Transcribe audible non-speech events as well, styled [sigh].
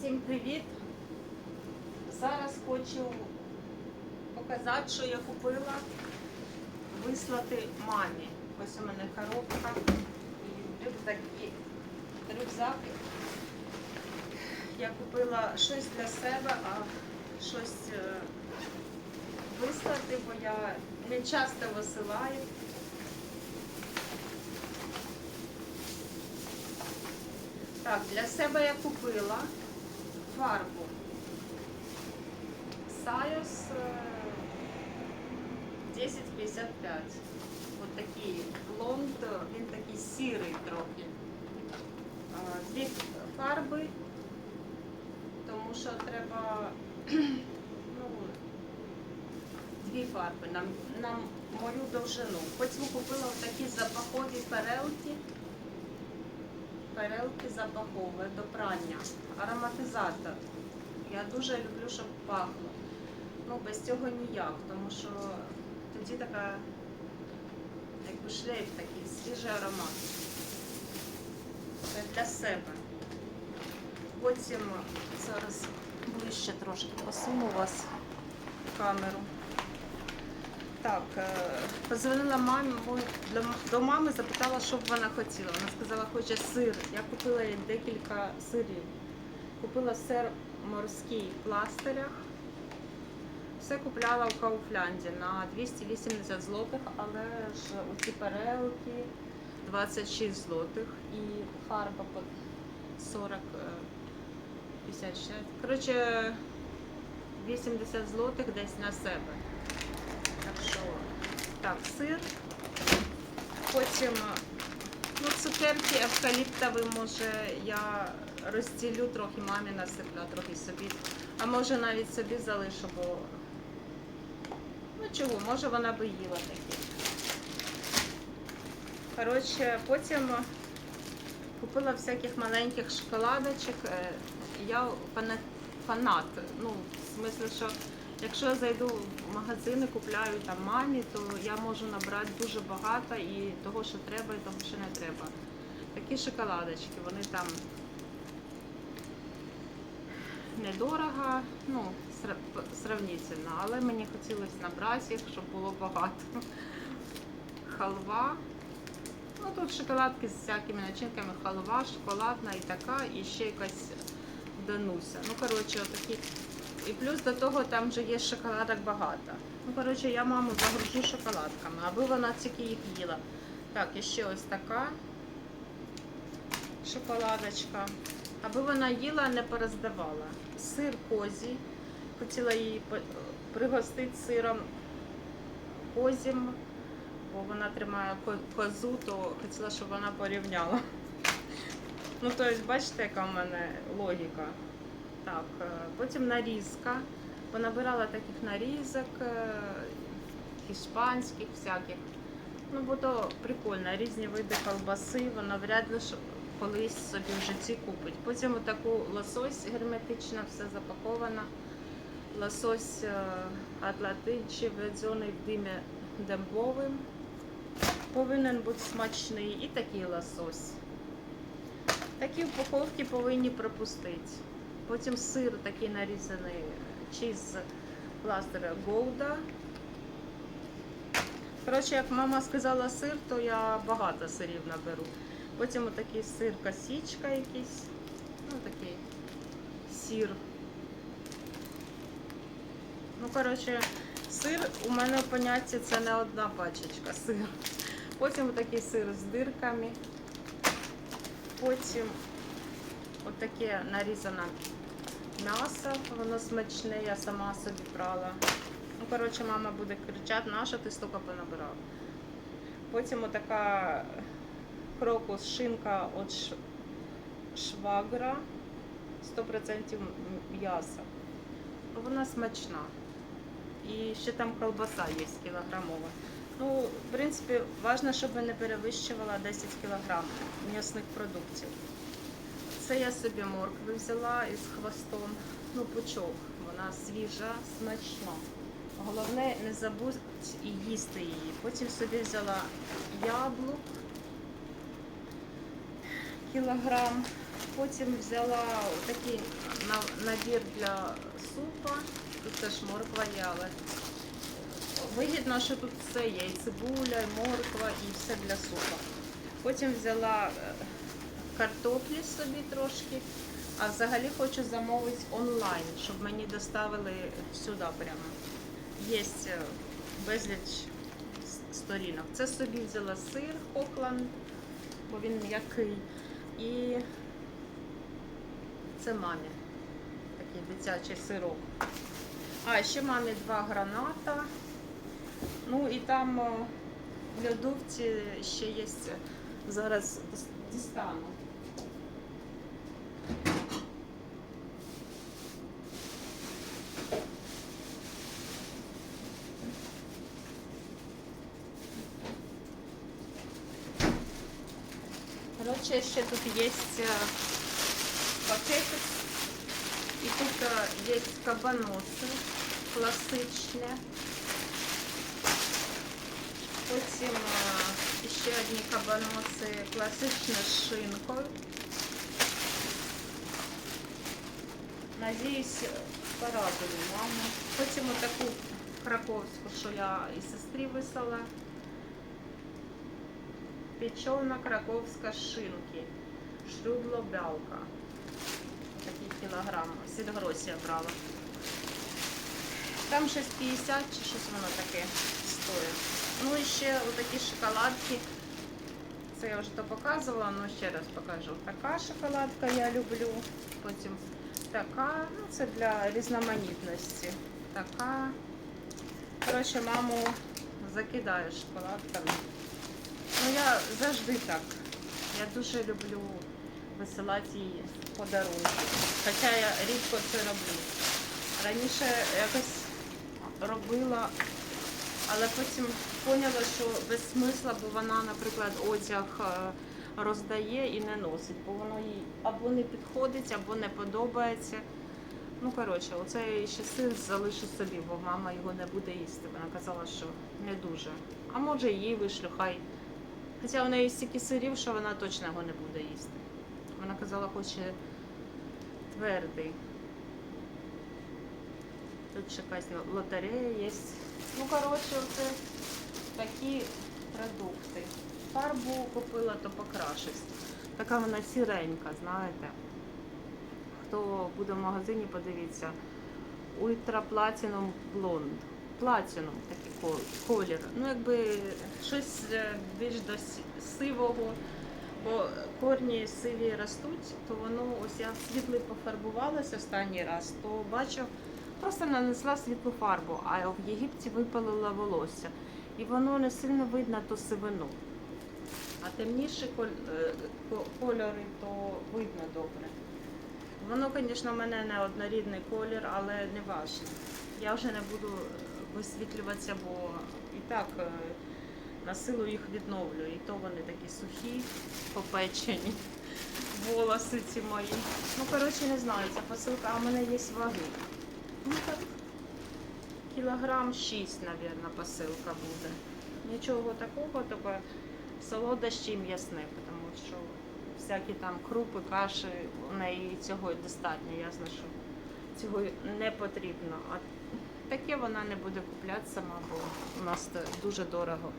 Всім привіт! Зараз хочу показати, що я купила, вислати мамі. Ось у мене коробка і рюкзаки. Рюкзак. Я купила щось для себе, а щось е, вислати, бо я не часто висилаю. Так, для себе я купила фарбу. Сайос е, 1055. От такий блонд, він такий сірий трохи. Дві фарби, тому що треба [clears throat] ну, дві фарби на, на мою довжину. Потім купила такі запахові перелки перелки запаховує до прання. Ароматизатор. Я дуже люблю, щоб пахло. Ну, без цього ніяк, тому що тоді така, якби шлейф такий, свіжий аромат. Це для себе. Потім зараз ближче трошки посуну вас камеру. Так, е, позвонила мамі, до, мами запитала, що б вона хотіла. Вона сказала, хоче сир. Я купила їй декілька сирів. Купила сир морський в пластирях. Все купляла в Кауфлянді на 280 злотих, але ж у ці перелки 26 злотих і фарба по 40 е, 56. Коротше, 80 злотих десь на себе. Так сир. Потім, ну, цукерки евкаліптові, може, я розділю трохи мамі насиплю, а трохи собі. А може навіть собі залишу, бо ну чого, може вона би їла такі. Коротше, потім купила всяких маленьких шоколадочок. Е, Я фана- фанат. Ну, в смислі, що Якщо я зайду в магазин і купляю там мамі, то я можу набрати дуже багато і того, що треба, і того, що не треба. Такі шоколадочки, вони там недорого, ну, сравнительно, але мені хотілося набрати їх, щоб було багато. Халва. Ну тут шоколадки з всякими начинками, халва, шоколадна і така, і ще якась дануся. Ну, коротше, отакі. І плюс до того там вже є шоколадок багато. Ну, коротше, я маму загружу шоколадками, аби вона тільки їх їла. Так, і ще ось така шоколадочка. Аби вона їла, не пороздавала. Сир козій. Хотіла її пригостити сиром козім, бо вона тримає козу, то хотіла, щоб вона порівняла. Ну, тобто, бачите, яка в мене логіка. Так, е, потім нарізка. Понабирала таких нарізок, е, іспанських всяких. Ну, бо то прикольно, різні види колбаси, вона вряд ли колись собі в житті купить. Потім отаку лосось герметично, все запаковано. Лосось е, атлантичий, введений в димі дембовим. Повинен бути смачний і такий лосось. Такі упаковки повинні пропустити. Потім сир такий нарізаний чіз пластира Голда. Коротше, як мама сказала сир, то я багато сирів наберу. Потім отакий сир косічка якийсь. Ну такий сир. Ну, коротше, сир у мене в понятті це не одна пачечка сиру. Потім отакий сир з дирками. Потім отаке нарізане м'ясо, воно смачне, я сама собі брала. Ну, коротше, мама буде кричати, наша ти стільки понабирав. Потім отака крокус, шинка від швагра, 100% м'яса. Вона смачна. І ще там колбаса є кілограмова. Ну, в принципі, важливо, щоб не перевищувала 10 кг м'ясних продуктів. Це я собі моркви взяла із хвостом. Ну, пучок. Вона свіжа, смачна. Головне, не забудь і їсти її. Потім собі взяла яблук, кілограм. Потім взяла такий набір для супа. Тут теж морква є, але вигідно, що тут все є. І цибуля, і морква, і все для супа. Потім взяла е, картоплі собі трошки. А взагалі хочу замовити онлайн, щоб мені доставили сюди прямо. Є е, безліч сторінок. Це собі взяла сир Хокланд, бо він м'який. І це мамі. Такий дитячий сирок. А, ще мамі два граната. Ну і там в льодовці ще є. Зараз дістану. Коротше, ще тут є е, пакетик. І тут е, є кабаноси класичні. Потім е, ще одні кабаноси класичні з шинкою. Надіюсь, порадую маму. Потім отаку краковську, що я і сестрі вислала. Печена краковська шинки. Шрюдло бялка. Такий кілограм. Сільгросія брала. Там 6,50 чи щось воно таке стоїть. Ну і ще отакі шоколадки. Це я вже то показувала, але ще раз покажу. Така шоколадка я люблю. Потім така, ну це для різноманітності. Така. Коротше, маму закидаю шоколадками. Ну я завжди так. Я дуже люблю висилати їй подарунки. Хоча я рідко це роблю. Раніше якось робила, але потім поняла, що без смисла, бо вона, наприклад, одяг е, роздає і не носить, бо воно їй або не підходить, або не подобається. Ну, коротше, оцей ще сир залишу собі, бо мама його не буде їсти. Вона казала, що не дуже. А може їй вишлю, хай. Хоча у неї стільки сирів, що вона точно його не буде їсти. Вона казала, хоче твердий. Тут ще якась лотерея є. Ну, коротше, це такі продукти. Фарбу купила, то покрашусь. Така вона сіренька, знаєте. Хто буде в магазині, подивіться. Ультра Blonde. Platinum такий колір. Ну, якби щось е, більш до сивого, бо корні сиві ростуть, то воно ось я в світлий пофарбувалася останній раз, то бачу, просто нанесла світлу фарбу, а в Єгипті випалила волосся. І воно не сильно видно ту сивину. А темніші е, ко- кольори, то видно добре. Воно, звісно, в мене не однорідний колір, але не важливо. Я вже не буду е, висвітлюватися, бо і так е, на силу їх відновлю. І то вони такі сухі, попечені, волоси ці мої. Ну, коротше, не знаю, ця посилка, а в мене є ваги. Ну так, кілограм 6, мабуть, посилка буде. Нічого такого, тільки солодощі м'ясне, тому що всякі там крупи, каші, у неї цього достатньо, ясно, що цього не потрібно. Таке вона не буде купляти сама, бо у нас дуже дорого